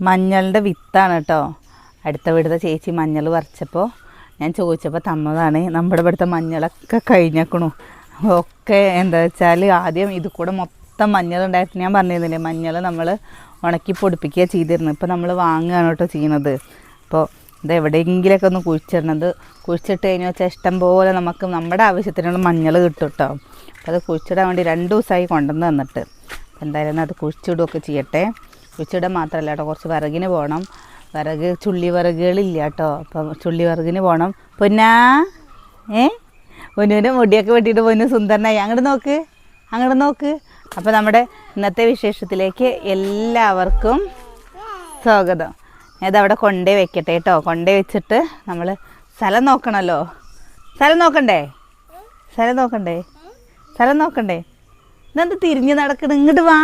മഞ്ഞളുടെ വിത്താണ് കേട്ടോ. അടുത്ത വീടുത്തെ ചേച്ചി മഞ്ഞൾ പറിച്ചപ്പോൾ ഞാൻ ചോദിച്ചപ്പോൾ തന്നതാണ്. നമ്മുടെ ഇവിടുത്തെ മഞ്ഞളൊക്കെ കഴിഞ്ഞേക്കണു. ഒക്കെ എന്താ വെച്ചാൽ ആദ്യം ഇത് കൂടെ മൊത്തം മഞ്ഞളുണ്ടായിട്ട് ഞാൻ പറഞ്ഞിരുന്നില്ലേ മഞ്ഞൾ നമ്മൾ ഉണക്കി പൊടിപ്പിക്കുക ചെയ്തിരുന്നു ഇപ്പോൾ നമ്മൾ വാങ്ങുകയാണ് കേട്ടോ ചെയ്യുന്നത് അപ്പോൾ ഇത് എവിടെയെങ്കിലുമൊക്കെ ഒന്ന് കുഴിച്ചിടണത്. കുഴിച്ചിട്ട് കഴിഞ്ഞാൽ വെച്ചാൽ ഇഷ്ടം പോലെ നമുക്ക് നമ്മുടെ ആവശ്യത്തിനുള്ള മഞ്ഞൾ കിട്ടും കേട്ടോ. അപ്പോൾ അത് കുഴിച്ചിടാൻ വേണ്ടി രണ്ട് ദിവസമായി കൊണ്ടുവന്ന് തന്നിട്ട്. എന്തായാലും അത് കുഴിച്ചിടുകയൊക്കെ ചെയ്യട്ടെ. കുഴിച്ചിടാൻ മാത്രമല്ല കേട്ടോ കുറച്ച് വിറകിന് പോകണം വിറക് ചുള്ളി വിറകുകളില്ല കേട്ടോ അപ്പം ചുള്ളി വിറകിന് പോകണം പൊന്നാ ഏ? പൊന്നുവിന്റെ മുടിയൊക്കെ വെട്ടിയിട്ട് പൊന്നു സുന്ദരനായി. അങ്ങോട്ട് നോക്ക് അങ്ങോട്ട് നോക്ക്. അപ്പോൾ നമ്മുടെ ഇന്നത്തെ വിശേഷത്തിലേക്ക് എല്ലാവർക്കും സ്വാഗതം. ഇതവിടെ കൊണ്ടേ വെക്കട്ടെ കേട്ടോ. കൊണ്ടേ വെച്ചിട്ട് നമ്മൾ സ്ഥലം നോക്കണമല്ലോ സ്ഥലം നോക്കണ്ടേ? സ്ഥലം നോക്കണ്ടേ? സ്ഥലം നോക്കണ്ടേ? ഇതെന്ത് തിരിഞ്ഞ് നടക്കണം? ഇങ്ങോട്ട് വാ.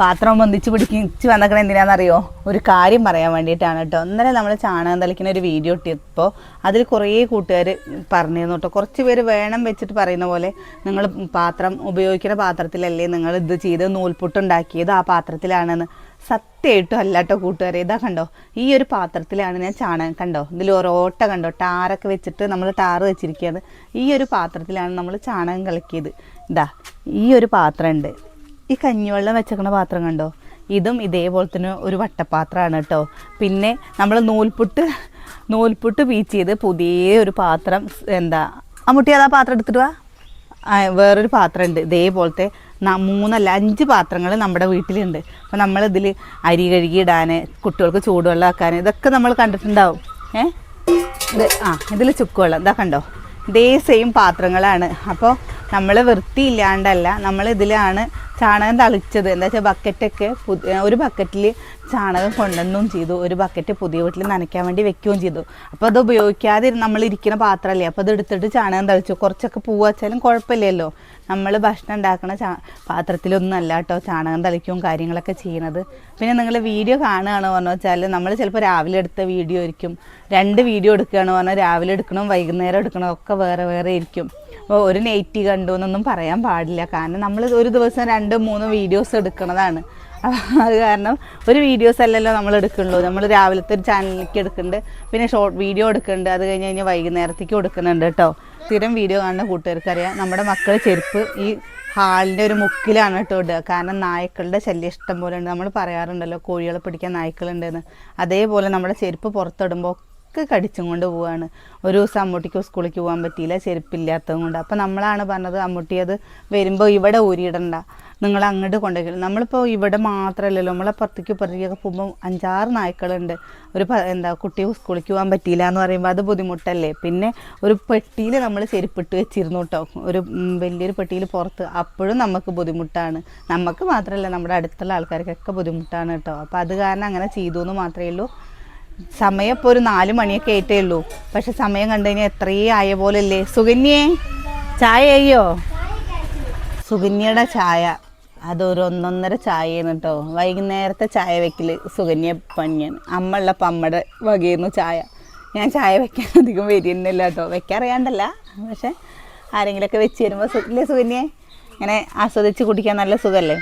പാത്രം ഒന്നിച്ച് പിടിച്ച് വന്നേക്കണ എന്തിനാണെന്നറിയോ ഒരു കാര്യം പറയാൻ വേണ്ടിയിട്ടാണ് കേട്ടോ ഇന്നലെ നമ്മൾ ചാണകം തളിക്കുന്ന ഒരു വീഡിയോ ഇട്ടിയപ്പോൾ അതിൽ കുറേ കൂട്ടുകാർ പറഞ്ഞിരുന്നു കേട്ടോ കുറച്ച് പേര് വേണം വെച്ചിട്ട് പറയുന്ന പോലെ നിങ്ങൾ പാത്രം ഉപയോഗിക്കുന്ന പാത്രത്തിലല്ലേ നിങ്ങൾ ഇത് ചെയ്ത് നൂൽപുട്ടുണ്ടാക്കിയത് ആ പാത്രത്തിലാണെന്ന്. സത്യമായിട്ടും അല്ലാട്ടോ കൂട്ടുകാരെ. ഇതാ കണ്ടോ? ഈ ഒരു പാത്രത്തിലാണ് ഞാൻ ചാണകം കണ്ടോ? ഇതിൽ ഒരോട്ട കണ്ടോ? ടാറൊക്കെ വെച്ചിട്ട് നമ്മൾ ടാറ് വെച്ചിരിക്കുകയാണ് ഈ ഒരു പാത്രത്തിലാണ് നമ്മൾ ചാണകം കളിക്കിയത് ഇതാ ഈ ഒരു പാത്രം ഉണ്ട് ഈ കഞ്ഞിവെള്ളം വെച്ചേക്കണ പാത്രം കണ്ടോ? ഇതും ഇതേപോലെ തന്നെ ഒരു വട്ടപ്പാത്രമാണ് കേട്ടോ. പിന്നെ നമ്മൾ നൂൽപുട്ട് നൂൽപുട്ട് ബീച്ച് ചെയ്ത് പുതിയ ഒരു പാത്രം എന്താ അമ്മുട്ടി അതാ പാത്രം എടുത്തിട്ട് വാ. വേറൊരു പാത്രം ഉണ്ട് ഇതേപോലത്തെ മൂന്നല്ല അഞ്ച് പാത്രങ്ങൾ നമ്മുടെ വീട്ടിലുണ്ട്. അപ്പോൾ നമ്മൾ ഇതിൽ അരി കഴുകി ഇടാൻ കുട്ടികൾക്ക് ചൂടുവെള്ളം ആക്കാൻ ഇതൊക്കെ നമ്മൾ കണ്ടിട്ടുണ്ടാവും. ഏ? ഇത് ആ ഇതിൽ ചുക്കുവെള്ളം ഇതാ കണ്ടോ? ഇതേ സെയിം പാത്രങ്ങളാണ്. അപ്പോൾ നമ്മൾ വൃത്തിയില്ലാണ്ടല്ല നമ്മൾ ഇതിലാണ് ചാണകം തളിച്ചത്. എന്താ വെച്ചാൽ ബക്കറ്റൊക്കെ ഒരു ബക്കറ്റിൽ ചാണകം കൊണ്ടുവന്നും ചെയ്തു. ഒരു ബക്കറ്റ് പുതിയ വീട്ടിൽ നനയ്ക്കാൻ വേണ്ടി വെക്കുകയും ചെയ്തു. അപ്പോൾ അത് ഉപയോഗിക്കാതെ നമ്മൾ ഇരിക്കുന്ന പാത്രമല്ലേ അപ്പോൾ അത് എടുത്തിട്ട് ചാണകം തളിച്ചു. കുറച്ചൊക്കെ പൂ വച്ചാലും കുഴപ്പമില്ലല്ലോ. നമ്മൾ ഭക്ഷണം ഉണ്ടാക്കുന്ന ചാ പാത്രത്തിലൊന്നും അല്ല കേട്ടോ ചാണകം തളിക്കും കാര്യങ്ങളൊക്കെ ചെയ്യണത്. പിന്നെ നിങ്ങൾ വീഡിയോ കാണുകയാണ് പറഞ്ഞു വെച്ചാൽ നമ്മൾ ചിലപ്പോൾ രാവിലെ എടുത്ത വീഡിയോ ആയിരിക്കും. രണ്ട് വീഡിയോ എടുക്കുകയാണ് പറഞ്ഞാൽ രാവിലെ എടുക്കണം വൈകുന്നേരം എടുക്കണം ഒക്കെ വേറെ വേറെ ഇരിക്കും അപ്പോൾ ഒരു നെയ്റ്റി കണ്ടു എന്നൊന്നും പറയാൻ പാടില്ല. കാരണം നമ്മൾ ഒരു ദിവസം രണ്ട് മൂന്ന് വീഡിയോസ് എടുക്കുന്നതാണ് അത് കാരണം ഒരു വീഡിയോസ് അല്ലല്ലോ നമ്മൾ എടുക്കുള്ളൂ. നമ്മൾ രാവിലത്തെ ഒരു ചാനലിലേക്ക് എടുക്കുന്നുണ്ട്. പിന്നെ ഷോർട്ട് വീഡിയോ എടുക്കുന്നുണ്ട്. അത് കഴിഞ്ഞ് കഴിഞ്ഞാൽ വൈകുന്നേരത്തേക്ക് കൊടുക്കുന്നുണ്ട് കേട്ടോ സ്ഥിരം വീഡിയോ കാണുന്ന കൂട്ടുകാർക്കറിയാം. നമ്മുടെ മക്കൾ ചെരുപ്പ് ഈ ഹാളിന്റെ ഒരു മുക്കിലാണ് കേട്ടോ ഇടുക. കാരണം നായ്ക്കളുടെ ശല്യം ഇഷ്ടം പോലെ ഉണ്ട്. നമ്മൾ പറയാറുണ്ടല്ലോ കോഴികളെ പിടിക്കാൻ നായ്ക്കളുണ്ടെന്ന്. അതേപോലെ നമ്മുടെ ചെരുപ്പ് പുറത്തിടുമ്പോൾ ഒക്കെ കടിച്ചും കൊണ്ട് പോവാണ്. ഒരു ദിവസം അമ്മൂട്ടിക്ക് സ്കൂളിലേക്ക് പോകാൻ പറ്റിയില്ല ചെരുപ്പില്ലാത്തത് കൊണ്ട്. അപ്പം നമ്മളാണ് പറഞ്ഞത് അമ്മൂട്ടി അത് വരുമ്പോൾ ഇവിടെ ഊരിയിടണ്ട. നിങ്ങൾ അങ്ങോട്ട് കൊണ്ടുപോയി നമ്മളിപ്പോൾ ഇവിടെ മാത്രമല്ലല്ലോ നമ്മളെ പുറത്തേക്ക് പുറത്തേക്കൊക്കെ പോകുമ്പോൾ അഞ്ചാറ് നായ്ക്കളുണ്ട്. ഒരു എന്താ കുട്ടി സ്കൂളിലേക്ക് പോകാൻ പറ്റിയില്ല എന്ന് പറയുമ്പോൾ അത് ബുദ്ധിമുട്ടല്ലേ? പിന്നെ ഒരു പെട്ടിയിൽ നമ്മൾ ചെരുപ്പിട്ട് വെച്ചിരുന്നു കേട്ടോ ഒരു വലിയൊരു പെട്ടിയിൽ പുറത്ത്. അപ്പോഴും നമുക്ക് ബുദ്ധിമുട്ടാണ്. നമുക്ക് മാത്രമല്ല നമ്മുടെ അടുത്തുള്ള ആൾക്കാർക്കൊക്കെ ബുദ്ധിമുട്ടാണ് കേട്ടോ അപ്പോൾ അത് കാരണം അങ്ങനെ ചെയ്തു എന്ന് മാത്രമേ ഉള്ളൂ. സമയം ഇപ്പോൾ ഒരു നാല് മണിയൊക്കെ ആയിട്ടേ ഉള്ളൂ. പക്ഷെ സമയം കണ്ടു കഴിഞ്ഞാൽ എത്രയും ആയ പോലല്ലേ? സുകന്യേ ചായ അയ്യോ സുകന്യയുടെ ചായ. അതൊരു ഒന്നൊന്നര ചായയാണ് കേട്ടോ വൈകുന്നേരത്തെ ചായ വെക്കൽ സുകന്യ പണിയാണ്. അമ്മ പമ്മടെ വകയുന്നു ചായ. ഞാൻ ചായ വെക്കാൻ അധികം വരുന്നില്ല കേട്ടോ വെക്കാറിയാണ്ടല്ല. പക്ഷെ ആരെങ്കിലുമൊക്കെ വെച്ച് തരുമ്പോൾ സുഖല്ലേ സുകന്യെ? ഇങ്ങനെ ആസ്വദിച്ച് കുടിക്കാൻ നല്ല സുഖമല്ലേ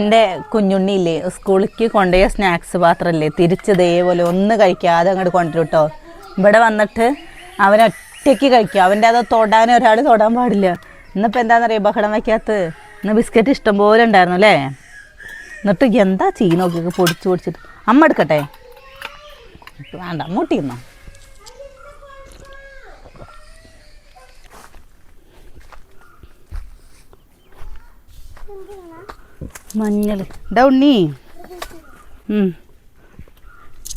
എന്റെ കുഞ്ഞുണ്ണിയില്ലേ സ്കൂളിലേക്ക് കൊണ്ടുപോയ സ്നാക്സ് പാത്രമല്ലേ തിരിച്ചതേപോലെ ഒന്ന് കഴിക്കാതെ അങ്ങോട്ട് കൊണ്ടുവരും കേട്ടോ ഇവിടെ വന്നിട്ട് അവനൊറ്റയ്ക്ക് കഴിക്കുക കഴിക്കും. അവന്റെ അത് തൊടാൻ ഒരാൾ തൊടാൻ പാടില്ല. ഇന്നിപ്പോൾ എന്താണെന്നറിയോ ബഹളം വയ്ക്കാത്ത ഇന്ന് ബിസ്ക്കറ്റ് ഇഷ്ടം പോലെ ഉണ്ടായിരുന്നു അല്ലേ? എന്നിട്ട് എന്താ ചെയ്യ നോക്കി പൊടിച്ച് പൊടിച്ചിട്ട്. അമ്മ എടുക്കട്ടെ? വേണ്ട മൂട്ടിയിരുന്നോ മഞ്ഞൾ. ഇതാ ഉണ്ണി.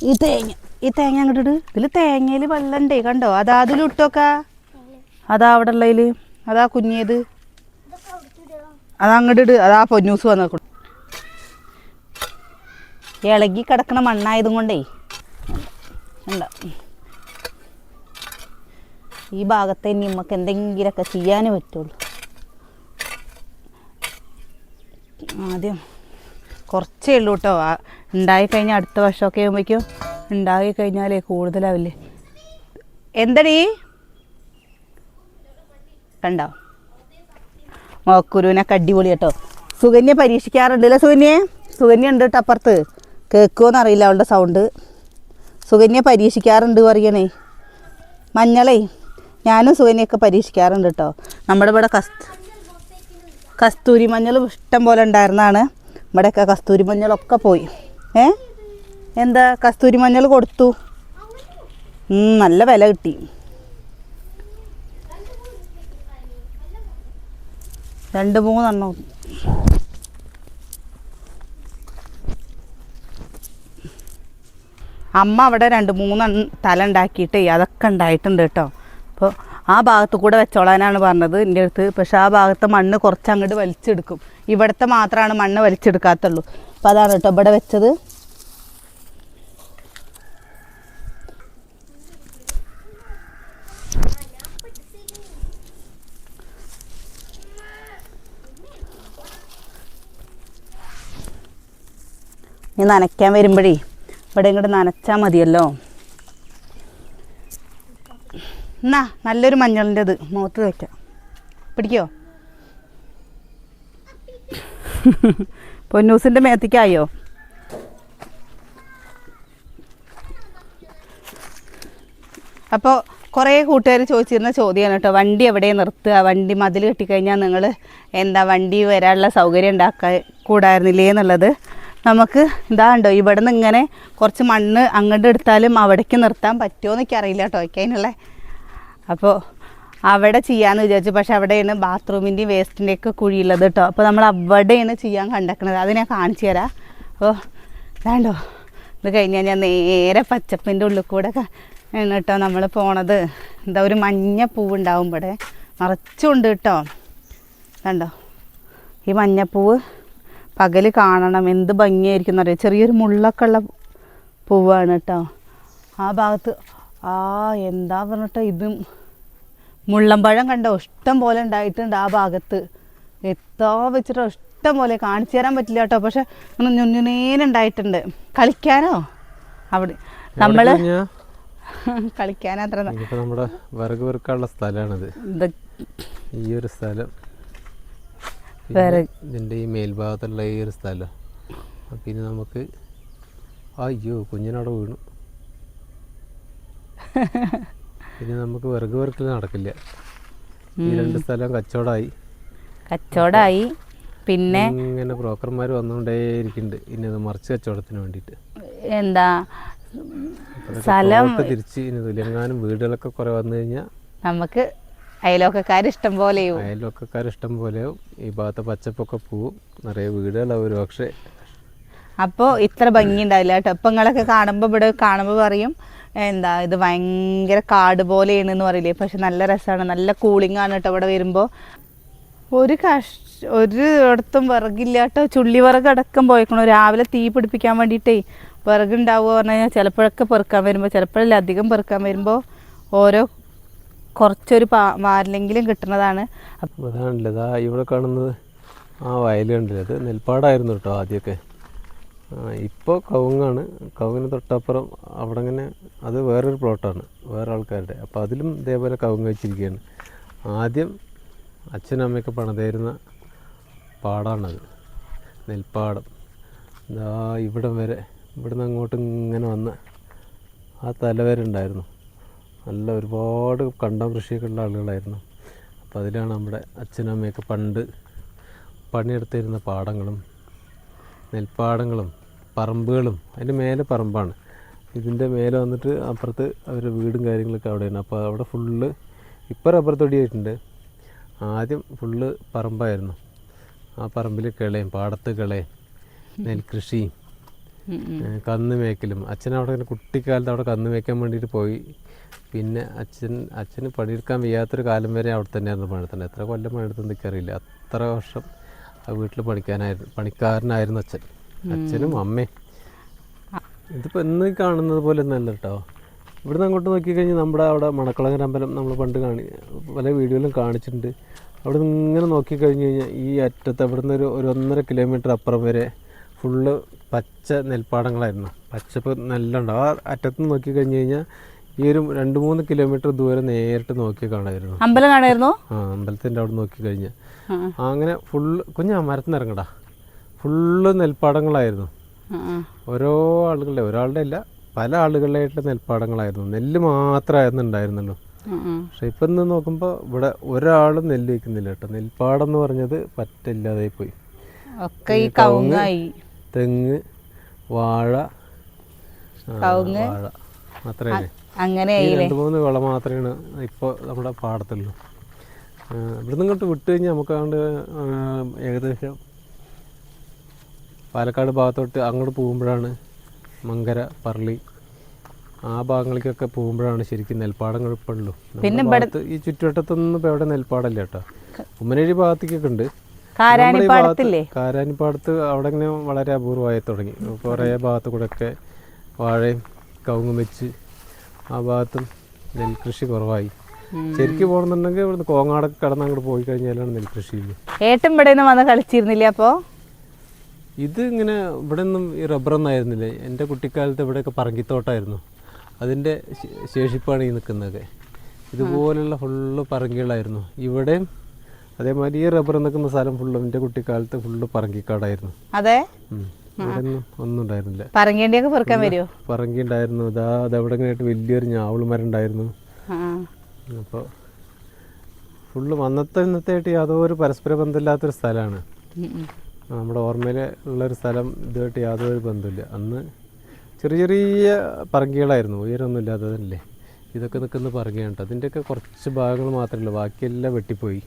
ഈ തേങ്ങ ഈ തേങ്ങ അങ്ങോട്ട് ഇതിൽ തേങ്ങയിൽ വെള്ളം കണ്ടോ? അതാ അതിൽ ഇട്ടോക്ക അതാ അവിടെ ഉള്ളതിൽ അതാ കുഞ്ഞേത്. അതാ അങ്ങോട്ട് ഇട് അതാ പൊന്നൂസ് വന്നേക്കും ഇളകി കിടക്കണ മണ്ണായതും കൊണ്ടേ. ഉണ്ടോ ഈ ഭാഗത്തെ ഇനി നമുക്ക് എന്തെങ്കിലുമൊക്കെ ചെയ്യാനേ പറ്റുള്ളൂ. ആദ്യം കുറച്ചേ ഉള്ളൂ കേട്ടോ ഉണ്ടായി കഴിഞ്ഞാൽ അടുത്ത വർഷമൊക്കെ ആകുമ്പോഴേക്കും ഉണ്ടായി കഴിഞ്ഞാലേ കൂടുതലാവില്ലേ? എന്തടി? കണ്ടോ? മോക്കുരുവിനൊക്കെ അടിപൊളി കേട്ടോ. സുകന്യ പരീക്ഷിക്കാറുണ്ടല്ലോ സുകന്യെ? സുകന്യ ഉണ്ട് കേട്ടോ അപ്പുറത്ത്. കേൾക്കുമോന്ന് അറിയില്ല അവളുടെ സൗണ്ട് സുകന്യ പരീക്ഷിക്കാറുണ്ട് പറയണേ. മഞ്ഞളേ ഞാനും സുകന്യൊക്കെ പരീക്ഷിക്കാറുണ്ട് കേട്ടോ നമ്മുടെ ഇവിടെ കസ് കസ്തൂരി മഞ്ഞൾ ഇഷ്ടം പോലെ ഉണ്ടായിരുന്നതാണ് ഇവിടെയൊക്കെ കസ്തൂരി മഞ്ഞളൊക്കെ പോയി. ഏ? എന്താ? കസ്തൂരി മഞ്ഞൾ കൊടുത്തു. നല്ല വില കിട്ടി. രണ്ട് മൂന്നെണ്ണം. അമ്മ അവിടെ രണ്ട് മൂന്നെണ്ണം തല ഉണ്ടാക്കിയിട്ടേ അതൊക്കെ ഉണ്ടായിട്ടുണ്ട് കേട്ടോ. അപ്പോൾ ആ ഭാഗത്ത് കൂടെ വെച്ചോളാനാണ് പറഞ്ഞത് എന്റെ അടുത്ത്. പക്ഷേ ആ ഭാഗത്തെ മണ്ണ് കുറച്ച് അങ്ങോട്ട് വലിച്ചെടുക്കും. ഇവിടുത്തെ മാത്രമാണ് മണ്ണ് വലിച്ചെടുക്കാത്തുള്ളൂ. അപ്പോൾ അതാണ് കേട്ടോ ഇവിടെ വെച്ചത്. ഇനി നനയ്ക്കാൻ വരുമ്പോഴേ ഇവിടെ ഇങ്ങോട്ട് നനച്ചാൽ മതിയല്ലോ. എന്നാ നല്ലൊരു മഞ്ഞളിന്റെ ഇത് മുഖത്ത് വയ്ക്കാം പിടിക്കോ? പൊന്നൂസിന്റെ മേത്തിക്കായോ? അപ്പോൾ കുറേ കൂട്ടുകാർ ചോദിച്ചിരുന്ന ചോദ്യമാണ് കേട്ടോ. വണ്ടി എവിടെ നിർത്തുക? വണ്ടി മതിൽ കെട്ടിക്കഴിഞ്ഞാൽ നിങ്ങൾ എന്താ വണ്ടി വരാനുള്ള സൗകര്യം ഉണ്ടാക്കാൻ കൂടായിരുന്നില്ലേ എന്നുള്ളത്. നമുക്ക് ഇതാണ്ടോ ഇവിടെ നിന്ന് ഇങ്ങനെ കുറച്ച് മണ്ണ് അങ്ങോട്ട് എടുത്താലും അവിടേക്ക് നിർത്താൻ പറ്റുമോ എന്നൊക്കെ അറിയില്ല കേട്ടോ. അതിനുള്ള അപ്പോൾ അവിടെ ചെയ്യാമെന്ന് വിചാരിച്ചു. പക്ഷെ അവിടെയാണ് ബാത്റൂമിന്റെയും വേസ്റ്റിന്റെയൊക്കെ കുഴിയുള്ളത് കേട്ടോ. അപ്പോൾ നമ്മൾ അവിടെയാണ് ചെയ്യാൻ കണ്ടെക്കുന്നത് അത് ഞാൻ കാണിച്ചു തരാം. അപ്പോൾ വേണ്ടോ ഇത് കഴിഞ്ഞാൽ ഞാൻ നേരെ പച്ചപ്പിന്റെ ഉള്ളിൽ കൂടെ കേട്ടോ നമ്മൾ പോണത്. എന്താ ഒരു മഞ്ഞ പൂവുണ്ടാവും ഇവിടെ. നിറച്ചുണ്ട് കേട്ടോ. കണ്ടോ ഈ മഞ്ഞപ്പൂവ് പകൽ കാണണം. എന്ത് ഭംഗിയായിരിക്കും എന്നറിയാം ചെറിയൊരു മുള്ളൊക്കെ ഉള്ള പൂവാണ് കേട്ടോ. ആ ഭാഗത്ത് ആ എന്താ പറഞ്ഞിട്ട് ഇതും മുള്ളമ്പഴം കണ്ടോ? ഇഷ്ടം പോലെ ഉണ്ടായിട്ടുണ്ട് ആ ഭാഗത്ത്. എത്താ വെച്ചിട്ടോ ഇഷ്ടം പോലെ. കാണിച്ചു തരാൻ പറ്റില്ല കേട്ടോ. പക്ഷെ ഇങ്ങനെ ഞുഞ്ഞുനേനുണ്ടായിട്ടുണ്ട് കളിക്കാനോ? അവിടെ നമ്മൾ കഴിഞ്ഞാ കളിക്കാനത്ര നമ്മുടെ വിറക് വെറുക്കാനുള്ള സ്ഥലമാണിത്. ഈ ഒരു സ്ഥലം. ഇതിന്റെ ഈ മേൽഭാഗത്തുള്ള ഈ ഒരു സ്ഥലം. പിന്നെ നമുക്ക് അയ്യോ കുഞ്ഞിനവിടെ വീണു. പിന്നെ നമുക്ക് വിറക് വെറുക്കൽ നടക്കില്ല. ഈ രണ്ട് സ്ഥലം കച്ചവടമായി കച്ചവടമായി പിന്നെ? ഇങ്ങനെ ബ്രോക്കർമാർ വന്നുകൊണ്ടേയിരിക്കുന്നുണ്ട് ഇനി അത് മറിച്ച് കച്ചവടത്തിന് വേണ്ടിയിട്ട് എന്താ? സ്ഥലം തിരിച്ച് ഇനി തുല്യങ്ങാനും വീടുകളൊക്കെ കുറെ വന്നു കഴിഞ്ഞാൽ നമുക്ക് അയലോക്കക്കാർ ഇഷ്ടം പോലെ അയലോക്കാർ ഇഷ്ടം പോലെ ഈ ഭാഗത്തെ പച്ചപ്പൊക്കെ പോവും. നിറയെ വീടുകളാവും പക്ഷേ. അപ്പോൾ ഇത്ര ഭംഗി ഉണ്ടാവില്ല കേട്ടോ. ഇപ്പം നിങ്ങളൊക്കെ കാണുമ്പോൾ ഇവിടെ കാണുമ്പോൾ പറയും എന്താ ഇത് ഭയങ്കര കാട് പോലെയാണ് എന്ന് പറയില്ലേ? പക്ഷെ നല്ല രസമാണ്. നല്ല കൂളിംഗ് ആണ് കേട്ടോ ഇവിടെ വരുമ്പോൾ ഒരു കഷ് ഒരു ഇടത്തും വിറകില്ല കേട്ടോ. ചുള്ളി വിറക് അടക്കം പോയിക്കണം. രാവിലെ തീ പിടിപ്പിക്കാൻ വേണ്ടിയിട്ടേ വിറകുണ്ടാവുക പറഞ്ഞു കഴിഞ്ഞാൽ ചിലപ്പോഴൊക്കെ പെറുക്കാൻ വരുമ്പോൾ ചിലപ്പോഴല്ല അധികം പെറുക്കാൻ വരുമ്പോൾ ഓരോ കുറച്ചൊരു പാ വാരിലെങ്കിലും കിട്ടുന്നതാണ്. ഇവിടെ കാണുന്നത്. ആ വയലുണ്ട് അത് നെൽപ്പാടായിരുന്നു കേട്ടോ ആദ്യമൊക്കെ. ഇപ്പോൾ കവുങ്ങാണ്. കവുങ്ങിന് തൊട്ടപ്പുറം അവിടെ ഇങ്ങനെ അത് വേറൊരു പ്ലോട്ടാണ് വേറെ ആൾക്കാരുടെ അപ്പോൾ അതിലും ഇതേപോലെ കവുങ്ങ് വെച്ചിരിക്കുകയാണ് ആദ്യം അച്ഛനും അമ്മയൊക്കെ പണിതായിരുന്ന പാടാണത് നെൽപ്പാടം. ഇതാ ഇവിടം വരെ ഇവിടുന്ന് അങ്ങോട്ട് ഇങ്ങനെ വന്ന് ആ തല വരെ ഉണ്ടായിരുന്നു. നല്ല ഒരുപാട് കണ്ടം കൃഷിയൊക്കെ ഉള്ള ആളുകളായിരുന്നു. അപ്പോൾ അതിലാണ് നമ്മുടെ അച്ഛനും അമ്മയൊക്കെ പണ്ട് പണിയെടുത്തിരുന്ന പാടങ്ങളും നെൽപ്പാടങ്ങളും പറമ്പുകളും അതിന്റെ മേലെ പറമ്പാണ്. ഇതിന്റെ മേലെ വന്നിട്ട് അപ്പുറത്ത് അവരുടെ വീടും കാര്യങ്ങളൊക്കെ അവിടെയാണ്. അപ്പോൾ അവിടെ ഫുള്ള് ഇപ്പോൾ റബ്ബർ തൊടിയായിട്ടുണ്ട് ആദ്യം ഫുള്ള് പറമ്പായിരുന്നു. ആ പറമ്പിൽ കിളയും പാടത്ത് കിളയും നെൽകൃഷിയും. കന്ന് മേക്കലും. അച്ഛൻ അവിടെ ഇങ്ങനെ കുട്ടിക്കാലത്ത് അവിടെ കന്ന് മേക്കാൻ വേണ്ടിയിട്ട് പോയി. പിന്നെ അച്ഛൻ അച്ഛന് പണിയെടുക്കാൻ വയ്യാത്തൊരു കാലം വരെ അവിടെ തന്നെയായിരുന്നു പണിയെടുത്തത് എത്ര കൊല്ലം പണിയെടുത്തെന്ന് എനിക്കറിയില്ല. അത്ര വർഷം ആ വീട്ടിൽ പണിക്കാനായിരുന്നു പണിക്കാരനായിരുന്നു അച്ഛൻ. അച്ഛനും അമ്മയും ഇതിപ്പോൾ എന്ന് കാണുന്നത് പോലെ ഒന്നല്ല കേട്ടോ ഇവിടുന്ന് അങ്ങോട്ട് നോക്കിക്കഴിഞ്ഞാൽ നമ്മുടെ അവിടെ മണക്കുളങ്ങര അമ്പലം നമ്മൾ പണ്ട് കാണി പല വീഡിയോയിലും കാണിച്ചിട്ടുണ്ട്. അവിടെ നിന്ന് ഇങ്ങനെ നോക്കിക്കഴിഞ്ഞ് കഴിഞ്ഞാൽ ഈ അറ്റത്ത് അവിടെ നിന്ന് ഒരു ഒരു ഒന്നര കിലോമീറ്റർ അപ്പുറം വരെ ഫുള്ള് പച്ച നെൽപ്പാടങ്ങളായിരുന്നു. പച്ചപ്പ് നല്ല ഉണ്ടാവും ആ അറ്റത്ത് നോക്കി നോക്കിക്കഴിഞ്ഞ് കഴിഞ്ഞാൽ ഈ ഒരു രണ്ട് മൂന്ന് കിലോമീറ്റർ ദൂരെ നേരിട്ട് നോക്കി കാണായിരുന്നു. അമ്പലം കാണായിരുന്നു? ആ അമ്പലത്തിന്റെ അവിടെ നോക്കി കഴിഞ്ഞാൽ അങ്ങനെ ഫുള്ള് കുഞ്ഞാ മരത്തിന് ഇറങ്ങടാ. ഫുള്ള് നെൽപ്പാടങ്ങളായിരുന്നു. ഓരോ ആളുകളുടെ ഒരാളുടെ അല്ല പല ആളുകളുടെ നെൽപ്പാടങ്ങളായിരുന്നു. നെല്ല് മാത്രമായിരുന്നു ഉണ്ടായിരുന്നുള്ളൂ. പക്ഷെ ഇപ്പം ഇന്ന് നോക്കുമ്പോൾ ഇവിടെ ഒരാളും നെല്ല് വയ്ക്കുന്നില്ല കേട്ടോ. നെൽപ്പാടം എന്ന് പറഞ്ഞത് പറ്റില്ലാതെ പോയി. ഒക്കെ ഈ കവുങ്ങായി തെങ്ങ് വാഴ കവുങ്ങ്. വാഴ. മാത്രമേ അങ്ങനെ രണ്ട് മൂന്ന് വിള മാത്രമാണ് ഇപ്പോൾ നമ്മുടെ പാടത്തുള്ളൂ. ഇവിടുന്ന് ഇങ്ങോട്ട് വിട്ട് കഴിഞ്ഞാൽ നമുക്ക് ഏകദേശം പാലക്കാട് ഭാഗത്തോട്ട് അങ്ങോട്ട് പോകുമ്പോഴാണ് മങ്കര പറളി. ആ ഭാഗങ്ങളിലേക്കൊക്കെ പോകുമ്പോഴാണ് ശരിക്കും നെൽപ്പാടങ്ങൾ ഇപ്പോൾ ഉള്ളൂ പിന്നെ ഈ ചുറ്റുവട്ടത്തൊന്നും ഇപ്പോൾ എവിടെ നെൽപ്പാടല്ല കേട്ടോ ഉമ്മനേഴി ഭാഗത്തേക്കൊക്കെ ഉണ്ട്. കാരാനിപ്പാടത്ത് അവിടെ ഇങ്ങനെ വളരെ അപൂർവമായി തുടങ്ങി. കുറേ ഭാഗത്ത് കൂടെ ഒക്കെ വാഴയും കവുങ്ങും വെച്ച് ആ ഭാഗത്തും നെൽകൃഷി കുറവായി. ശരിക്കും പോകണമെന്നുണ്ടെങ്കിൽ ഇവിടുന്ന് കോങ്ങാടൊക്കെ കടന്ന് അങ്ങോട്ട് പോയി കഴിഞ്ഞാലാണ് നെൽകൃഷി ഏട്ടൻ ഇവിടെ നിന്ന് വന്ന് കളിച്ചിരുന്നില്ലേ അപ്പോ? ഇത് ഇങ്ങനെ ഇവിടെ ഒന്നും ഈ റബ്ബറൊന്നും ആയിരുന്നില്ല? എന്റെ കുട്ടിക്കാലത്ത് ഇവിടെയൊക്കെ പറങ്കിത്തോട്ടമായിരുന്നു അതിന്റെ ശേഷിപ്പാണ് ഈ നിൽക്കുന്നതൊക്കെ. ഇതുപോലെയുള്ള ഫുള്ള് പറങ്കികളായിരുന്നു. ഇവിടെയും അതേമാതിരി ഈ റബ്ബർ നിൽക്കുന്ന സ്ഥലം ഫുള്ള് എന്റെ കുട്ടിക്കാലത്ത് ഫുള്ള് പറങ്കിക്കാടായിരുന്നു. അതെ. ഒന്നും ഉണ്ടായിരുന്നില്ല. പറങ്കേണ്ടിയൊക്കെ പെറുക്കാൻ വരുമോ പറങ്കി ഉണ്ടായിരുന്നു ഇതാ അതവിടെ ഇങ്ങനെയായിട്ട് വലിയൊരു ഞാവൾ മരം ഉണ്ടായിരുന്നു അപ്പോൾ ഫുള്ള് അന്നത്തെ ഇന്നത്തെ ആയിട്ട് യാതൊരു പരസ്പര ബന്ധമില്ലാത്തൊരു സ്ഥലമാണ്. നമ്മുടെ ഓർമ്മയിൽ ഉള്ളൊരു സ്ഥലം ഇതുമായിട്ട് യാതൊരു ബന്ധമില്ല അന്ന് ചെറിയ ചെറിയ പറങ്കികളായിരുന്നു. ഉയരമൊന്നും ഇല്ലാത്തതല്ലേ? ഇതൊക്കെ നിൽക്കുന്ന പറങ്കിയാണ് കേട്ടോ. അതിന്റെയൊക്കെ കുറച്ച് ഭാഗങ്ങൾ മാത്രമേ ഉള്ളൂ. ബാക്കിയെല്ലാം വെട്ടിപ്പോയി.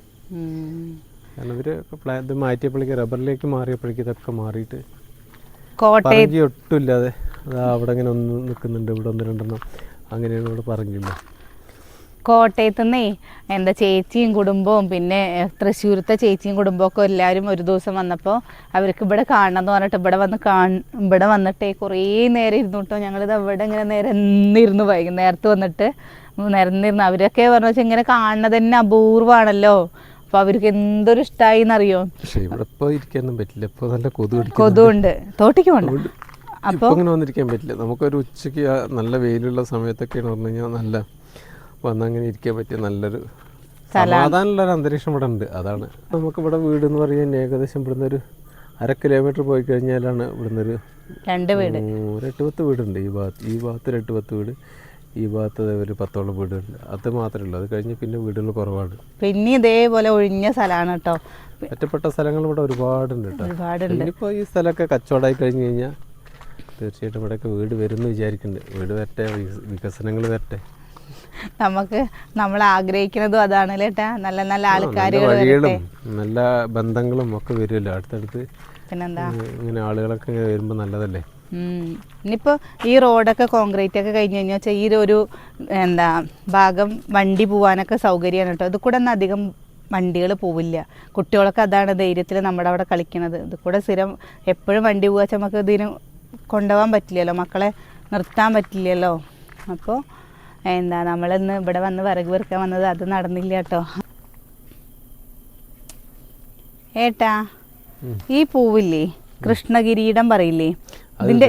കാരണം ഇവർ പ്ലാ ഇത് മാറ്റിയപ്പോഴേക്ക് റബ്ബറിലേക്ക് മാറിയപ്പോഴേക്ക് ഇതൊക്കെ മാറിയിട്ട് പറങ്കി ഒട്ടുമില്ലാതെ അതാ അവിടെ ഇങ്ങനെ ഒന്ന് നിൽക്കുന്നുണ്ട്. ഇവിടെ ഒന്ന് രണ്ടെണ്ണം. അങ്ങനെയാണ് ഇവിടെ പറഞ്ഞില്ല കോട്ടയത്തു നിന്നേ എന്താ ചേച്ചിയും കുടുംബവും പിന്നെ തൃശ്ശൂരത്തെ ചേച്ചിയും കുടുംബവും ഒക്കെ എല്ലാവരും ഒരു ദിവസം വന്നപ്പോൾ അവർക്ക് ഇവിടെ കാണണം എന്ന് പറഞ്ഞിട്ട് ഇവിടെ വന്ന് കാ ഇവിടെ വന്നിട്ട് കുറേ നേരം ഇരുന്നു കേട്ടോ ഞങ്ങളിത് അവിടെ ഇങ്ങനെ നിരന്നിരുന്നു വൈകുന്നേരത്ത് വന്നിട്ട് നിരന്നിരുന്നു. അവരൊക്കെ പറഞ്ഞു വെച്ചാൽ ഇങ്ങനെ കാണുന്നത് തന്നെ അപൂർവമാണല്ലോ അപ്പോൾ അവർക്ക് എന്തൊരു ഇഷ്ടമായി എന്നറിയോ പക്ഷേ ഇവിടെ ഇപ്പോൾ ഇരിക്കാനൊന്നും പറ്റില്ല. ഇപ്പൊ നല്ല കൊതു കൊതുണ്ട്. തോട്ടിക്ക് പോകണ്ട അപ്പൊ ഇങ്ങനെ വന്നിരിക്കാൻ പറ്റില്ല. നമുക്കൊരു ഉച്ചയ്ക്ക് നല്ല വെയിലുള്ള സമയത്തൊക്കെയാണ് പറഞ്ഞു കഴിഞ്ഞാൽ നല്ല വന്നങ്ങനെ ഇരിക്കാൻ പറ്റിയ നല്ലൊരു സമാധാനമുള്ള ഒരു അന്തരീക്ഷം ഇവിടെ ഉണ്ട്. അതാണ്. നമുക്ക് ഇവിടെ വീട് എന്ന് പറയുന്നത് ഏകദേശം ഇവിടുന്ന് ഒരു അര കിലോമീറ്റർ പോയി കഴിഞ്ഞാലാണ് ഇവിടുന്ന് ഒരു രണ്ട് വീട്. ഒരു എട്ട് പത്ത് വീടുണ്ട് ഈ ഭാഗത്ത്. ഈ ഭാഗത്ത് ഒരു എട്ട് പത്ത് വീട് ഈ ഭാഗത്ത് ഒരു പത്തോളം വീടുണ്ട്. അത് മാത്രമേ ഉള്ളൂ. അത് കഴിഞ്ഞ് പിന്നെ വീടുകൾ കുറവാണ്. പിന്നെ ഇതേപോലെ ഒഴിഞ്ഞ സ്ഥലമാണ് കേട്ടോ ഒറ്റപ്പെട്ട സ്ഥലങ്ങൾ ഇവിടെ ഒരുപാടുണ്ട് കേട്ടോ ഇനിയിപ്പോൾ ഈ സ്ഥലമൊക്കെ കച്ചവടമായി കഴിഞ്ഞ് കഴിഞ്ഞാൽ തീർച്ചയായിട്ടും ഇവിടെയൊക്കെ വീട് വരുമെന്ന് വിചാരിക്കുന്നുണ്ട്. വീട് വരട്ടെ വികസനങ്ങൾ വരട്ടെ. നമുക്ക് നമ്മൾ ആഗ്രഹിക്കുന്നതും അതാണ് കേട്ടാ നല്ല നല്ല ആൾക്കാരുകളും നല്ല ബന്ധങ്ങളും ഒക്കെ വരുമല്ലോ. അടുത്തടുത്ത് പിന്നെന്താ? ഇങ്ങനെ ആളുകളൊക്കെ വരുമ്പോ വരുമ്പോൾ നല്ലതല്ലേ. ഇനിയിപ്പോ ഈ റോഡൊക്കെ കോൺക്രീറ്റ് ഒക്കെ കഴിഞ്ഞ് കഴിഞ്ഞാൽ വെച്ചാൽ ഈ ഒരു എന്താ ഭാഗം വണ്ടി പോവാനൊക്കെ സൗകര്യമാണ് കേട്ടോ. ഇത് കൂടെ ഒന്നും അധികം വണ്ടികൾ പോവില്ല. കുട്ടികളൊക്കെ അതാണ് ധൈര്യത്തിൽ നമ്മുടെ അവിടെ കളിക്കുന്നത്. ഇത് കൂടെ സ്ഥിരം എപ്പോഴും വണ്ടി പോകാച്ച നമുക്ക് ഇതിന് കൊണ്ടുപോകാൻ പറ്റില്ലല്ലോ. മക്കളെ നിർത്താൻ പറ്റില്ലല്ലോ. അപ്പോൾ എന്താ നമ്മളിന്ന് ഇവിടെ വന്ന് വിറക് പെറുക്കാൻ വന്നത് അത് നടന്നില്ല കേട്ടോ. ഏട്ടാ ഈ പൂവില്ലേ കൃഷ്ണകിരീടം പറയില്ലേ? ഇതിന്റെ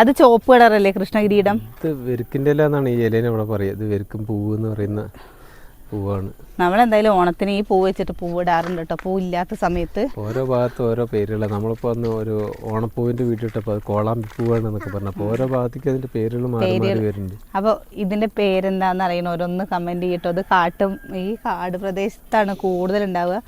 അത് ചോപ്പ് കളറല്ലേ കൃഷ്ണകിരീടം? ഇത് വെരുക്കിന്റെ ഇല എന്നാണ് ഈ ഇലേനെ ഇവിടെ പറയുക. ഇത് വെരുക്കും പൂവ് എന്ന് പറയുന്ന പൂവാണ്. നമ്മളെന്തായാലും ഓണത്തിന് ഈ പൂ വെച്ചിട്ട് പൂ ഇടാറുണ്ട് കേട്ടോ പൂ ഇല്ലാത്ത സമയത്ത്. ഓരോ ഭാഗത്ത് ഓരോ പേരുകളാണ് നമ്മളിപ്പോൾ ഒന്ന് ഒരു ഓണപ്പൂവിന്റെ വീട്ടിട്ടപ്പോൾ അത് കോളാമ്പി പൂവാണ് എന്നൊക്കെ പറഞ്ഞു. അപ്പോൾ ഓരോ ഭാഗത്തേക്ക് അതിന്റെ പേരുകൾ മാറി മാറി വരുന്നുണ്ട്. അപ്പോൾ ഇതിന്റെ പേരെന്താന്ന് അറിയണവരൊന്ന് കമന്റ് ചെയ്യട്ടോ അത് കാട്ടും ഈ കാട് പ്രദേശത്താണ് കൂടുതൽ ഉണ്ടാവുക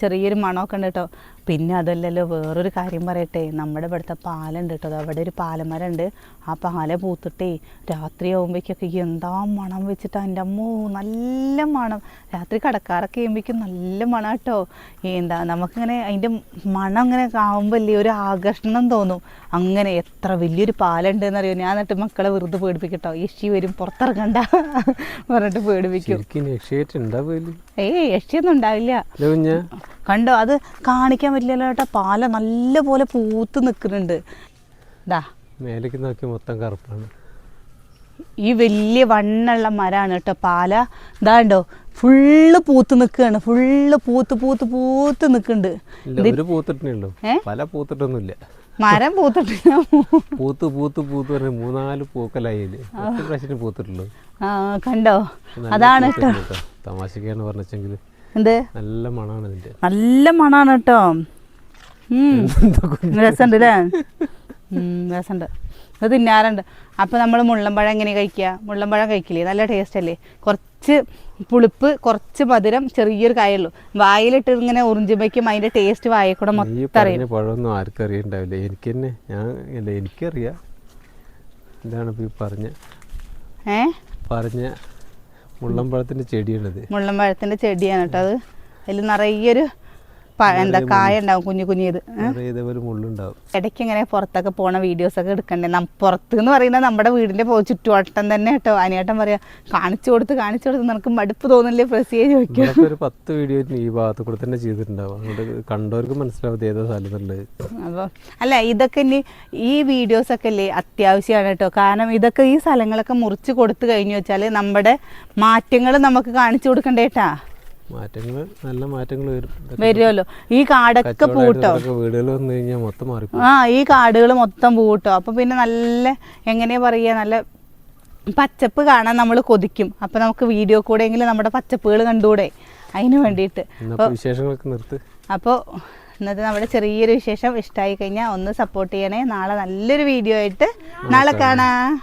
ചെറിയൊരു മണമൊക്കെ ഉണ്ട് കേട്ടോ പിന്നെ അതല്ലല്ലോ വേറൊരു കാര്യം പറയട്ടെ. നമ്മുടെ ഇവിടുത്തെ പാലുണ്ട് കേട്ടോ. അവിടെ ഒരു പാലമരം ഉണ്ട് ആ പാല പൂത്തിട്ടേ രാത്രി ആകുമ്പോഴേക്കൊക്കെ എന്താ മണം വെച്ചിട്ട് എന്റെ അമ്മോ നല്ല മണം. രാത്രി കടക്കാറൊക്കെ ചെയ്യുമ്പോഴേക്കും നല്ല മണം കേട്ടോ. എന്താ നമുക്കിങ്ങനെ അതിന്റെ മണം അങ്ങനെ ആകുമ്പോൾ അല്ലേ ഒരു ആകർഷണം തോന്നും. അങ്ങനെ എത്ര വലിയൊരു പാലുണ്ട് എന്നറിയോ ഞാൻ എന്നിട്ട് മക്കളെ വെറുതെ പേടിപ്പിക്കട്ടോ. യക്ഷി വരും പുറത്തിറങ്ങണ്ട. പറഞ്ഞിട്ട് പേടിപ്പിക്കും. ഏയ് യക്ഷിയൊന്നും ഉണ്ടാവില്ല. കണ്ടോ അത് കാണിക്കാൻ പറ്റില്ലല്ലോ ഏട്ടാ. പാല നല്ലപോലെ പൂത്ത് നിൽക്കുന്നുണ്ട്. ദാ. മേലേക്ക് നോക്കി മൊത്തം കറുപ്പാണ്. ഈ വലിയ വണ്ണുള്ള മരമാണ് കേട്ടോ പാല. ഇതാണ്ടോ ഫുള്ള് പൂത്ത് നിൽക്കുകയാണ്. ഫുള്ള് പൂത്ത് പൂത്ത് പൂത്ത് നിൽക്കുന്നുണ്ട്. മരം പൂത്തിട്ടില്ല. പൂത്ത് പൂത്ത് പൂത്ത് മൂന്നാൽ പൂക്കലായി പ്രാവശ്യം പൂത്തിട്ടുള്ളൂ. ആ കണ്ടോ? അതാണ് കേട്ടോ. തമാശക്കാണ് പറഞ്ഞെങ്കിൽ എന്ത്? നല്ല മണമാണ് ഇതിന്റെ നല്ല മണാണ് കേട്ടോ. രസമുണ്ട് അല്ലേ രസമുണ്ട് അത് തിന്നാറുണ്ട്. അപ്പോൾ നമ്മൾ മുള്ളമ്പഴം എങ്ങനെ കഴിക്കുക മുള്ളമ്പഴം കഴിക്കില്ലേ? നല്ല ടേസ്റ്റ് അല്ലേ? കുറച്ച് പുളിപ്പ് കുറച്ച് മധുരം ചെറിയൊരു കായുള്ളൂ. വായിലിട്ട് ഇങ്ങനെ ഉറിഞ്ചുമ്പോഴേക്കും അതിന്റെ ടേസ്റ്റ് വായക്കൂടെ മൊത്തം അറിയും. പഴമൊന്നും ആർക്കും അറിയണ്ടാവില്ല. എനിക്ക് തന്നെ ഞാൻ എനിക്കറിയാം. ഇതാണ് പറഞ്ഞ ഏ? പറഞ്ഞ മുള്ളമ്പഴത്തിന്റെ ചെടിയാണിത്. മുള്ളമ്പഴത്തിന്റെ ചെടിയാണ് കേട്ടോ അത്. അതിൽ നിറയൊരു എന്താ കായ ഉണ്ടാവും കുഞ്ഞു കുഞ്ഞിത്. ഇടയ്ക്ക് ഇങ്ങനെ പുറത്തൊക്കെ പോണ വീഡിയോസ് ഒക്കെ എടുക്കണ്ടേ? പുറത്ത് എന്ന് പറയുന്നത് നമ്മുടെ വീടിന്റെ പോ- ചുറ്റുവട്ടം തന്നെ കേട്ടോ. അനിയേട്ടൻ പറയാ കാണിച്ചു കൊടുത്ത് കാണിച്ചു കൊടുത്ത്. നിനക്ക് മടുപ്പ് തോന്നില്ലേ? പ്രസിയെ ചോദിക്കും. ഒരു പത്ത് വീഡിയോ ഈ ഭാഗത്ത് കൂടെ തന്നെ ചെയ്തിട്ടുണ്ടാവും. അങ്ങോട്ട് കണ്ടവർക്ക് മനസ്സിലാവും ഏതാ അപ്പോൾ അല്ല ഇതൊക്കെ ഇനി ഈ വീഡിയോസ് ഒക്കെ അല്ലേ അത്യാവശ്യമാണ് കേട്ടോ. കാരണം ഇതൊക്കെ ഈ സ്ഥലങ്ങളൊക്കെ മുറിച്ച് കൊടുത്തു കഴിഞ്ഞു വെച്ചാൽ നമ്മുടെ മാറ്റങ്ങൾ നമുക്ക് കാണിച്ചു കൊടുക്കണ്ടേ കേട്ടാ മാറ്റങ്ങൾ നല്ല മാറ്റങ്ങൾ വരും. വരുമല്ലോ ഈ കാടൊക്കെ പൂട്ടോ? വീടുകൾ വന്നു കഴിഞ്ഞാൽ മൊത്തം മാറി ആ ഈ കാടുകൾ മൊത്തം പൂട്ടോ? അപ്പൊ പിന്നെ നല്ല എങ്ങനെയാ പറയുക നല്ല പച്ചപ്പ് കാണാൻ നമ്മൾ കൊതിക്കും. അപ്പൊ നമുക്ക് വീഡിയോ കൂടെ എങ്കിലും നമ്മുടെ പച്ചപ്പുകൾ കണ്ടുകൂടെ? അതിന് വേണ്ടിയിട്ട്. വിശേഷങ്ങളൊക്കെ നിർത്ത്. അപ്പോൾ ഇന്നത്തെ നമ്മുടെ ചെറിയൊരു വിശേഷം ഇഷ്ടമായി കഴിഞ്ഞാൽ ഒന്ന് സപ്പോർട്ട് ചെയ്യണേ. നാളെ നല്ലൊരു വീഡിയോ ആയിട്ട് നാളെ കാണാം.